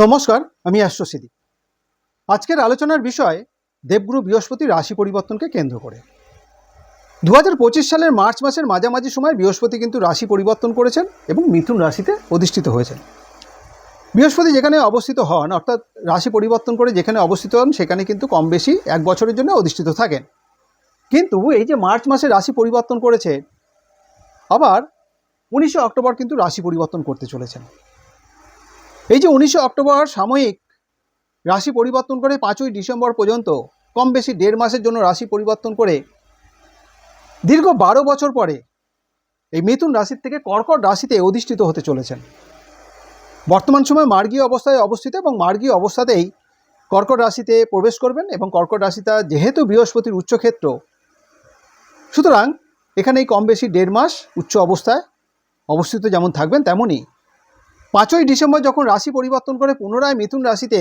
নমস্কার, আমি অ্যাস্ট্রোসিদি আজকের আলোচনার বিষয়, দেবগুরু বৃহস্পতি রাশি পরিবর্তনকে কেন্দ্র করে। দু হাজার পঁচিশ সালের মার্চ মাসের মাঝামাঝি সময় বৃহস্পতি কিন্তু রাশি পরিবর্তন করেছেন এবং মিথুন রাশিতে অধিষ্ঠিত হয়েছেন। বৃহস্পতি যেখানে অবস্থিত হন, অর্থাৎ রাশি পরিবর্তন করে যেখানে অবস্থিত হন, সেখানে কিন্তু কম বেশি এক বছরের জন্য অধিষ্ঠিত থাকেন। কিন্তু এই যে মার্চ মাসে রাশি পরিবর্তন করেছে, আবার উনিশে অক্টোবর কিন্তু রাশি পরিবর্তন করতে চলেছেন। এই যে উনিশে অক্টোবর সাময়িক রাশি পরিবর্তন করে পাঁচই ডিসেম্বর পর্যন্ত কম বেশি দেড় মাসের জন্য রাশি পরিবর্তন করে দীর্ঘ বারো বছর পরে এই মিথুন রাশির থেকে কর্কট রাশিতে অধিষ্ঠিত হতে চলেছেন। বর্তমান সময় মার্গীয় অবস্থায় অবস্থিত এবং মার্গীয় অবস্থাতেই কর্কট রাশিতে প্রবেশ করবেন এবং কর্কট রাশিটা যেহেতু বৃহস্পতির উচ্চক্ষেত্র, সুতরাং এখানেই কম বেশি দেড় মাস উচ্চ অবস্থায় অবস্থিত যেমন থাকবেন তেমনই পাঁচই ডিসেম্বর যখন রাশি পরিবর্তন করে পুনরায় মিথুন রাশিতে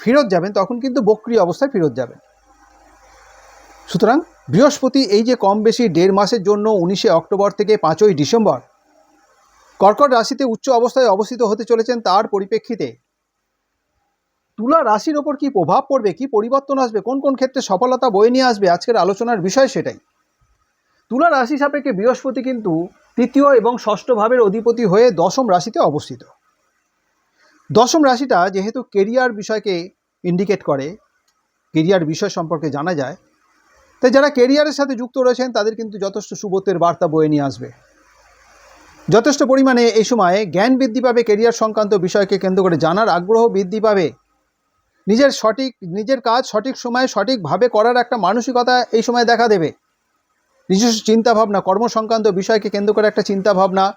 ফেরত যাবেন, তখন কিন্তু বক্রিয় অবস্থায় ফেরত যাবেন। সুতরাং বৃহস্পতি এই যে কম বেশি দেড় মাসের জন্য উনিশে অক্টোবর থেকে পাঁচই ডিসেম্বর কর্কট রাশিতে উচ্চ অবস্থায় অবস্থিত হতে চলেছেন, তার পরিপ্রেক্ষিতে তুলা রাশির ওপর কি প্রভাব পড়বে, কি পরিবর্তন আসবে, কোন কোন ক্ষেত্রে সফলতা বয়ে নিয়ে আসবে, আজকের আলোচনার বিষয় সেটাই। তুলা রাশি সাপেক্ষে বৃহস্পতি কিন্তু তৃতীয় এবং ষষ্ঠ ভাবের অধিপতি হয়ে দশম রাশিতে অবস্থিত। দশম রাশিটা যেহেতু কেরিয়ার বিষয়কে ইন্ডিকেট করে কেরিয়ার বিষয় সম্পর্কে জানা যায়, তাই যারা কেরিয়ারের সাথে যুক্ত রয়েছেন, তাদের কিন্তু যথেষ্ট সুবতের বার্তা বয়ে নিয়ে আসবে। যথেষ্ট পরিমাণে এই সময়ে জ্ঞান বৃদ্ধি পাবে কেরিয়ার সংক্রান্ত বিষয়কে কেন্দ্র করে জানার আগ্রহ বৃদ্ধি পাবে। নিজের সঠিক, নিজের কাজ সঠিক সময়ে সঠিকভাবে করার একটা মানসিকতা এই সময় দেখা দেবে। নিজস্ব চিন্তাভাবনা কর্ম সংক্রান্ত বিষয়কে কেন্দ্র করে একটা চিন্তাভাবনা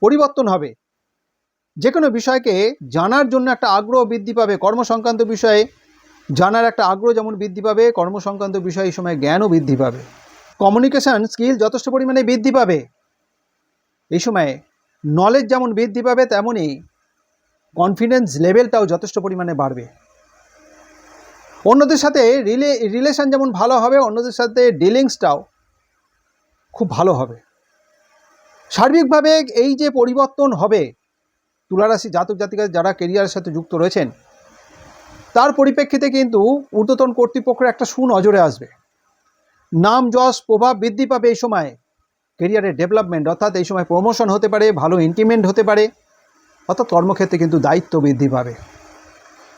পরিবর্তন হবে। যে কোনো বিষয়কে জানার জন্য একটা আগ্রহ বৃদ্ধি পাবে। কর্ম সংক্রান্ত বিষয়ে জানার একটা আগ্রহ যেমন বৃদ্ধি পাবে কর্ম সংক্রান্ত বিষয়ে এই সময় জ্ঞানও বৃদ্ধি পাবে। কমিউনিকেশান স্কিল যথেষ্ট পরিমাণে বৃদ্ধি পাবে। এই সময়ে নলেজ যেমন বৃদ্ধি পাবে তেমনই কনফিডেন্স লেভেলটাও যথেষ্ট পরিমাণে বাড়বে। অন্যদের সাথে রিলে রিলেশান যেমন ভালো হবে, অন্যদের সাথে ডিলিংসটাও খুব ভালো হবে। সার্বিকভাবে এই যে পরিবর্তন হবে, তুলারাশি জাতক জাতিকা যারা কেরিয়ারের সাথে যুক্ত রয়েছেন, তার পরিপ্রেক্ষিতে কিন্তু ঊর্ধ্বতন কর্তৃপক্ষের একটা সুনজরে আসবে। নাম, যশ, প্রভাব বৃদ্ধি পাবে এই সময়। কেরিয়ারের ডেভেলপমেন্ট অর্থাৎ এই সময় প্রমোশন হতে পারে, ভালো ইনক্রিমেন্ট হতে পারে, অর্থাৎ কর্মক্ষেত্রে কিন্তু দায়িত্ব বৃদ্ধি পাবে।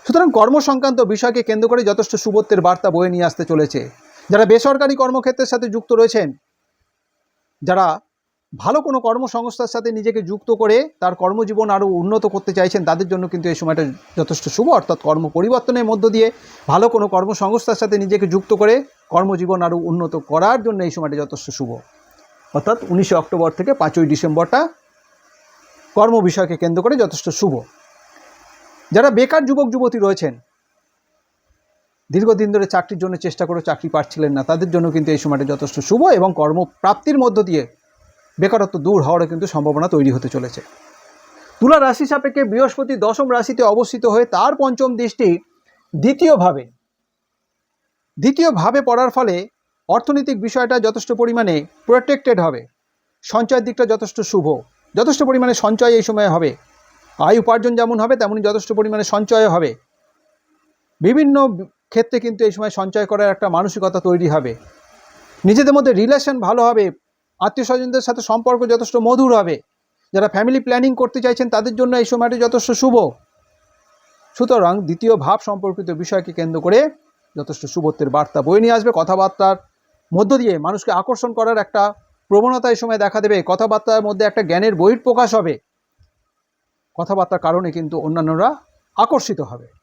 সুতরাং কর্ম সংক্রান্ত বিষয়কে কেন্দ্র করে যথেষ্ট সুবত্বের বার্তা বয়ে নিয়ে আসতে চলেছে। যারা বেসরকারি কর্মক্ষেত্রের সাথে যুক্ত রয়েছেন যারা ভালো কোনো কর্মসংস্থার সাথে নিজেকে যুক্ত করে তার কর্মজীবন আরও উন্নত করতে চাইছেন, তাদের জন্য কিন্তু এই সময়টা যথেষ্ট শুভ। অর্থাৎ কর্ম পরিবর্তনের মধ্য দিয়ে ভালো কোনো কর্মসংস্থার সাথে নিজেকে যুক্ত করে কর্মজীবন আরও উন্নত করার জন্য এই সময়টা যথেষ্ট শুভ। অর্থাৎ উনিশে অক্টোবর থেকে পাঁচই ডিসেম্বরটা কর্ম বিষয়কে কেন্দ্র করে যথেষ্ট শুভ। যারা বেকার যুবক যুবতী রয়েছেন দীর্ঘদিন ধরে চাকরির জন্য চেষ্টা করে চাকরি পাচ্ছিলেন না। তাদের জন্য কিন্তু এই সময়টা যথেষ্ট শুভ এবং কর্মপ্রাপ্তির মধ্য দিয়ে বেকারত্ব দূর হওয়ারও কিন্তু সম্ভাবনা তৈরি হতে চলেছে। তুলা রাশি সাপেক্ষে বৃহস্পতি দশম রাশিতে অবস্থিত হয়ে তার পঞ্চম দৃষ্টি দ্বিতীয়ভাবে। দ্বিতীয়ভাবে পড়ার ফলে অর্থনৈতিক বিষয়টা যথেষ্ট পরিমাণে প্রোটেক্টেড হবে। সঞ্চয়ের দিকটা যথেষ্ট শুভ। যথেষ্ট পরিমাণে সঞ্চয় এই সময় হবে। আয় উপার্জন যেমন হবে তেমনই যথেষ্ট পরিমাণে সঞ্চয় হবে। বিভিন্ন ক্ষেত্রে কিন্তু এই সময় সঞ্চয় করার একটা মানসিকতা তৈরি হবে। নিজেদের মধ্যে রিলেশন ভালো হবে আত্মীয় স্বজনদের সাথে সম্পর্ক যথেষ্ট মধুর হবে। যারা ফ্যামিলি প্ল্যানিং করতে চাইছেন, তাদের জন্য এই সময়টি যথেষ্ট শুভ। সুতরাং দ্বিতীয় ভাব সম্পর্কিত বিষয়কে কেন্দ্র করে যথেষ্ট শুভত্বের বার্তা বয়ে নিয়ে আসবে। কথাবার্তার মধ্য দিয়ে মানুষকে আকর্ষণ করার একটা প্রবণতা এই সময় দেখা দেবে। কথাবার্তার মধ্যে একটা জ্ঞানের বহির প্রকাশ হবে। কথাবার্তার কারণে কিন্তু অন্যান্যরা আকর্ষিত হবে।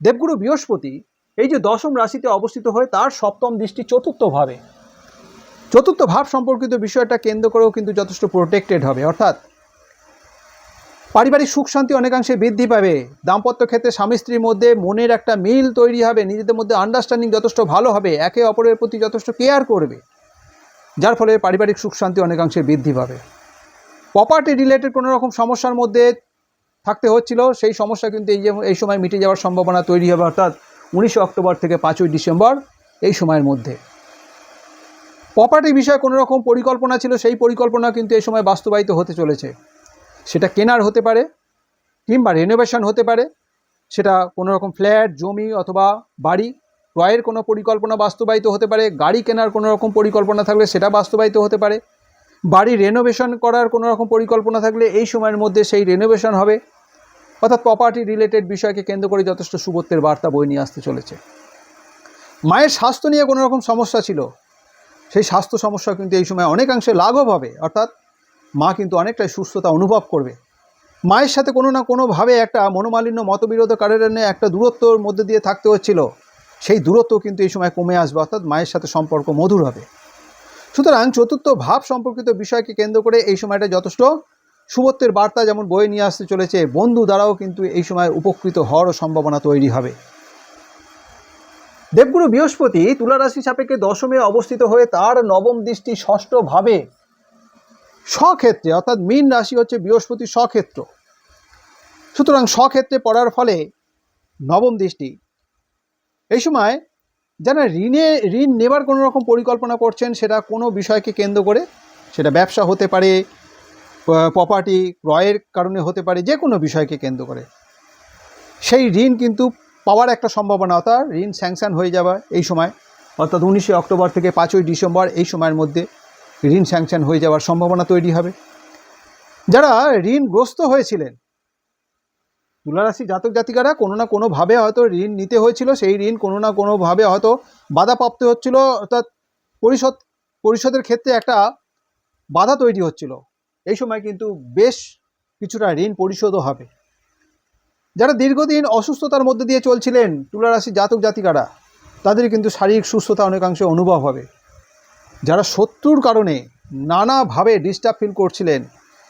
দেবগুরু বৃহস্পতি এই যে দশম রাশিতে অবস্থিত হয়ে তার সপ্তম দৃষ্টি চতুর্থভাবে চতুর্থ ভাব সম্পর্কিত বিষয়টা কেন্দ্র করেও কিন্তু যথেষ্ট প্রোটেক্টেড হবে। অর্থাৎ পারিবারিক সুখ শান্তি অনেকাংশে বৃদ্ধি পাবে। দাম্পত্য ক্ষেত্রে স্বামী স্ত্রীর মধ্যে মনের একটা মিল তৈরি হবে। নিজেদের মধ্যে আন্ডারস্ট্যান্ডিং যথেষ্ট ভালো হবে। একে অপরের প্রতি যথেষ্ট কেয়ার করবে। যার ফলে পারিবারিক সুখ শান্তি অনেকাংশে বৃদ্ধি পাবে। প্রপার্টি রিলেটেড কোনো রকম সমস্যার মধ্যে থাকতে হচ্ছিল। সেই সমস্যা কিন্তু এই যে, এই সময় মিটে যাওয়ার সম্ভাবনা তৈরি হবে, অর্থাৎ উনিশে অক্টোবর থেকে পাঁচই ডিসেম্বর এই সময়ের মধ্যে। প্রপার্টি বিষয়ে কোনো রকম পরিকল্পনা ছিল, সেই পরিকল্পনা কিন্তু এই সময় বাস্তবায়িত হতে চলেছে। সেটা কেনার হতে পারে, কিংবা রেনোভেশন হতে পারে। সেটা কোনো রকম ফ্ল্যাট জমি অথবা বাড়ি ক্রয়ের কোনো পরিকল্পনা বাস্তবায়িত হতে পারে, গাড়ি কেনার কোনো রকম পরিকল্পনা থাকলে সেটা বাস্তবায়িত হতে পারে। বাড়ি রেনোভেশন করার কোনো রকম পরিকল্পনা থাকলে এই সময়ের মধ্যে সেই রেনোভেশন হবে। অর্থাৎ প্রপার্টি রিলেটেড বিষয়কে কেন্দ্র করে যথেষ্ট সুবত্তের বার্তা বই নিয়ে আসতে চলেছে। মায়ের স্বাস্থ্য নিয়ে কোনো রকম সমস্যা ছিল? সেই স্বাস্থ্য সমস্যা কিন্তু এই সময় অনেকাংশে লাঘব হবে। অর্থাৎ মা কিন্তু অনেকটাই সুস্থতা অনুভব করবে। মায়ের সাথে কোনো না কোনোভাবে একটা মনোমালিন্য, মতবিরোধ, কারণে একটা দূরত্বর মধ্যে দিয়ে থাকতে হচ্ছিল। সেই দূরত্ব কিন্তু এই সময় কমে আসবে। অর্থাৎ মায়ের সাথে সম্পর্ক মধুর হবে। সুতরাং চতুর্থ ভাব সম্পর্কিত বিষয়কে কেন্দ্র করে এই সময়টা যথেষ্ট। সুবত্তের বার্তা যেমন বয়ে নিয়ে আসতে চলেছে, বন্ধু দ্বারাও কিন্তু এই সময় উপকৃত হওয়ারও সম্ভাবনা তৈরি হবে। দেবগুরু বৃহস্পতি তুলা রাশি সাপেক্ষে দশমে অবস্থিত হয়ে তার নবম দৃষ্টি ষষ্ঠভাবে স্বক্ষেত্রে, অর্থাৎ মীন রাশি হচ্ছে বৃহস্পতি স্বক্ষেত্র। সুতরাং স্বক্ষেত্রে পড়ার ফলে নবম দৃষ্টি। এই সময় যারা ঋণে, ঋণ নেবার কোনো রকম পরিকল্পনা করছেন, সেটা কোনো বিষয়কে কেন্দ্র করে, সেটা ব্যবসা হতে পারে প্রপার্টি ক্রয়ের কারণে হতে পারে, যে কোনো বিষয়কে কেন্দ্র করে। সেই ঋণ কিন্তু পাওয়ার একটা সম্ভাবনা, অর্থাৎ ঋণ স্যাংশন হয়ে যাওয়া এই সময়, অর্থাৎ উনিশে অক্টোবর থেকে পাঁচই ডিসেম্বর এই সময়ের মধ্যে ঋণ স্যাংশন হয়ে যাওয়ার সম্ভাবনা তৈরি হবে। যারা ঋণগ্রস্ত হয়েছিলেন তুলারাশি জাতক জাতিকারা কোনো না কোনোভাবে হয়তো ঋণ নিতে হয়েছিল, সেই ঋণ কোনো না কোনোভাবে হয়তো বাধাপ্রাপ্ত হচ্ছিল, অর্থাৎ পরিশোধ, পরিশোধের ক্ষেত্রে একটা বাধা তৈরি হচ্ছিল। এই সময় কিন্তু বেশ কিছুটা ঋণ পরিশোধও হবে। যারা দীর্ঘদিন অসুস্থতার মধ্যে দিয়ে চলছিলেন তুলারাশি জাতক জাতিকারা, তাদের কিন্তু শারীরিক সুস্থতা অনেকাংশে অনুভব হবে। যারা শত্রুর কারণে নানাভাবে ডিস্টার্ব ফিল করছিলেন,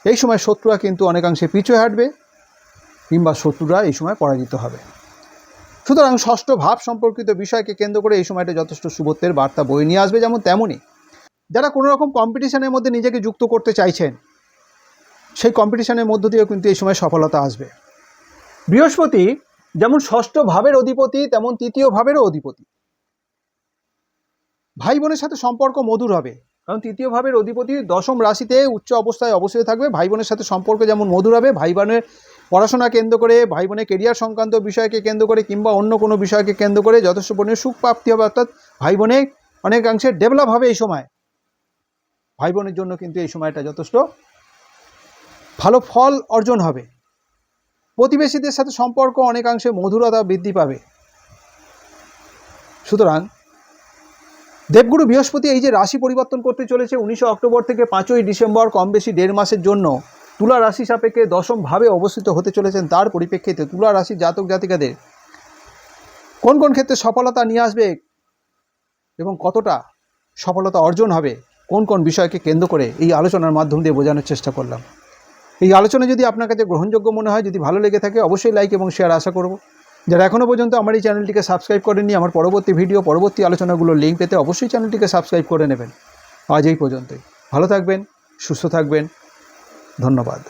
এই সময় শত্রুরা কিন্তু অনেকাংশে পিছু হাঁটবে। কিংবা শত্রুরা এই সময় পরাজিত হবে। সুতরাং ষষ্ঠ ভাব সম্পর্কিত বিষয়কে কেন্দ্র করে এই সময়টা যথেষ্ট শুভত্বের বার্তা বয়ে নিয়ে আসবে যেমন তেমনই। যারা কোনো রকম কম্পিটিশনের মধ্যে নিজেকে যুক্ত করতে চাইছেন, সেই কম্পিটিশনের মধ্য দিয়েও কিন্তু এই সময় সফলতা আসবে। বৃহস্পতি যেমন ষষ্ঠ ভাবের অধিপতি, তেমন তৃতীয় ভাবেরও অধিপতি। ভাই বোনের সাথে সম্পর্ক মধুর হবে, কারণ তৃতীয় ভাবের অধিপতি দশম রাশিতে উচ্চ অবস্থায় অবশ্যই থাকবে। ভাই বোনের সাথে সম্পর্ক যেমন মধুর হবে ভাই বোনের পড়াশোনা কেন্দ্র করে, ভাই বোনের কেরিয়ার সংক্রান্ত বিষয়কে কেন্দ্র করে কিংবা অন্য কোনো বিষয়কে কেন্দ্র করে যথেষ্ট পরিমাণে সুখ প্রাপ্তি হবে, অর্থাৎ ভাই বোনে অনেকাংশে ডেভেলপ হবে এই সময়। ভাই বোনের জন্য কিন্তু এই সময়টা যথেষ্ট ভালো ফল অর্জন হবে। প্রতিবেশীদের সাথে সম্পর্ক অনেকাংশে মধুরতা বৃদ্ধি পাবে। সুতরাং দেবগুরু বৃহস্পতি এই যে রাশি পরিবর্তন করতে চলেছে, উনিশে অক্টোবর থেকে পাঁচই ডিসেম্বর কম বেশি দেড় মাসের জন্য তুলা রাশি সাপেক্ষে দশমভাবে অবস্থিত হতে চলেছেন তার পরিপ্রেক্ষিতে তুলা রাশি জাতক জাতিকাদের। কোন কোন ক্ষেত্রে সফলতা নিয়ে আসবে এবং কতটা সফলতা অর্জন হবে, কোন কোন বিষয়কে কেন্দ্র করে এই আলোচনার মাধ্যম দিয়ে বোঝানোর চেষ্টা করলাম। এই আলোচনা যদি আপনার কাছে গ্রহণযোগ্য মনে হয়, যদি ভালো লেগে থাকে, অবশ্যই লাইক এবং শেয়ার আশা করব। যারা এখনও পর্যন্ত আমার এই চ্যানেলটিকে সাবস্ক্রাইব করেননি, আমার পরবর্তী ভিডিও পরবর্তী আলোচনাগুলোর লিঙ্ক পেতে অবশ্যই চ্যানেলটিকে সাবস্ক্রাইব করে নেবেন। আজ এই পর্যন্তই। ভালো থাকবেন, সুস্থ থাকবেন ধন্যবাদ।